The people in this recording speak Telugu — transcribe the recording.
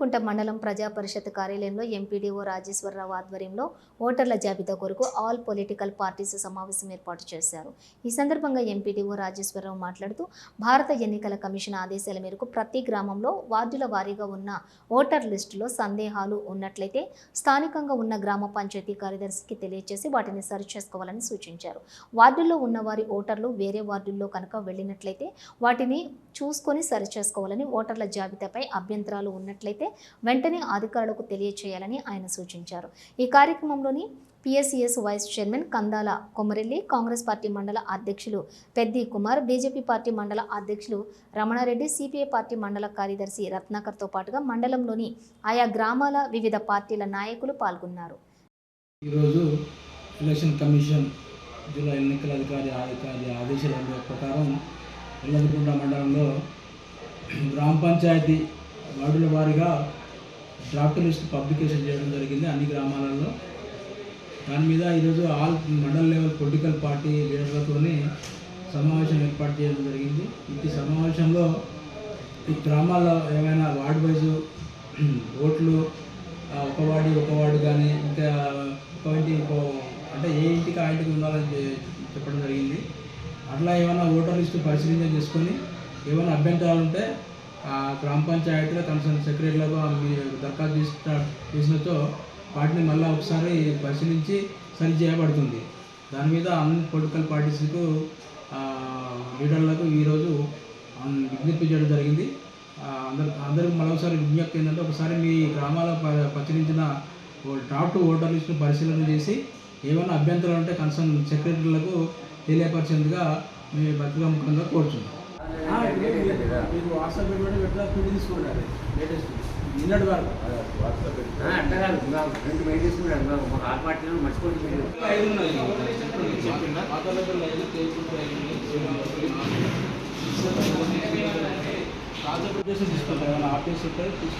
చింతకుంట మండలం ప్రజా పరిషత్ కార్యాలయంలో ఎంపీడీఓ రాజేశ్వరరావు ఆధ్వర్యంలో ఓటర్ల జాబితా కొరకు ఆల్ పొలిటికల్ పార్టీస్ సమావేశం ఏర్పాటు చేశారు. ఈ సందర్భంగా ఎంపీడీఓ రాజేశ్వరరావు మాట్లాడుతూ భారత ఎన్నికల కమిషన్ ఆదేశాల మేరకు ప్రతి గ్రామంలో వార్డుల వారీగా ఉన్న ఓటర్ లిస్టులో సందేహాలు ఉన్నట్లయితే స్థానికంగా ఉన్న గ్రామ పంచాయతీ కార్యదర్శికి తెలియజేసి వాటిని సరిచేసుకోవాలని సూచించారు. వార్డుల్లో ఉన్న వారి ఓటర్లు వేరే వార్డుల్లో కనుక వెళ్ళినట్లయితే వాటిని చూసుకొని సరిచేసుకోవాలని ఓటర్ల జాబితాపై అభ్యంతరాలు ఉన్నట్లయితే వెంటనే అధికారులకు తెలియచేయాలని ఆయన సూచించారు. ఈ కార్యక్రమంలోని PSCS vice chairman Kandala Komarelli Congress party మండల అధ్యక్షులు పెద్ది కుమార్ బీజేపీ పార్టీ మండల అధ్యక్షులు రమణారెడ్డి సిపిఐ పార్టీ మండల కార్యదర్శి రత్నాకర్తో పాటుగా మండలంలోని ఆయా గ్రామాల వివిధ పార్టీల నాయకులు పాల్గొన్నారు. ఈరోజు ఎలక్షన్ కమిషన్ జిల్లా ఎన్నికల అధికారి అధికారి ఆదేశాల ప్రకారం ఎల్లదకుంట మండలంలో గ్రామ పంచాయతీ వార్డుల వారీగా డ్రాఫ్ట్ లిస్ట్ పబ్లికేషన్ చేయడం జరిగింది అన్ని గ్రామాలలో. దాని మీద ఈరోజు all mandal level political party లీడర్లతోనే సమావేశం ఏర్పాటు చేయడం జరిగింది. ఈ సమావేశంలో ఈ గ్రామాల్లో ఏమైనా వార్డ్ వైజ్ ఓట్లు ఒక వార్డు ఒక వార్డు కానీ ఇంకా ఒక ఇంటి అంటే ఏ ఇంటికి ఆ ఇంటికి ఉండాలని చెప్పడం జరిగింది. అట్లా ఏమైనా ఓటర్ లిస్టు పరిశీలన చేసుకొని ఏమైనా అభ్యంతరాలు ఉంటే గ్రామ పంచాయతీలో కన్సర్న్ సెక్రటరీలకు దరఖాస్తు చేసిన చేసినచో వాటిని మళ్ళీ ఒకసారి పరిశీలించి సరి చేయబడుతుంది. దాని మీద అన్ని పొలిటికల్ పార్టీస్కు లీడర్లకు ఈరోజు విజ్ఞప్తి చేయడం జరిగింది. అందరు అందరికి మరొకసారి విజ్ఞప్తి ఏంటంటే ఒకసారి మీ గ్రామాల ప- ప్రచురించిన ఓ డ్రాఫ్ట్ ఓటర్ లిస్టును పరిశీలన చేసి ఏమైనా అభ్యంతరాలు ఉంటే కన్సర్న్ సెక్రటరీలకు తెలియపరిచేందుగా మీ ముఖ్యంగా కోరుచున్నాం. మీరు వాట్సాప్ పెట్టుబడి పెట్టిన ప్రింట్ తీసుకోండి లేటెస్ట్. నిన్నటి వరకు అట్లా కాదు రెండు బయట తీసుకున్నాడు మాకు మర్చిపోతే ఐదు ఉన్నాయి తీసుకుంటారు ఆఫీస్ ఉంటే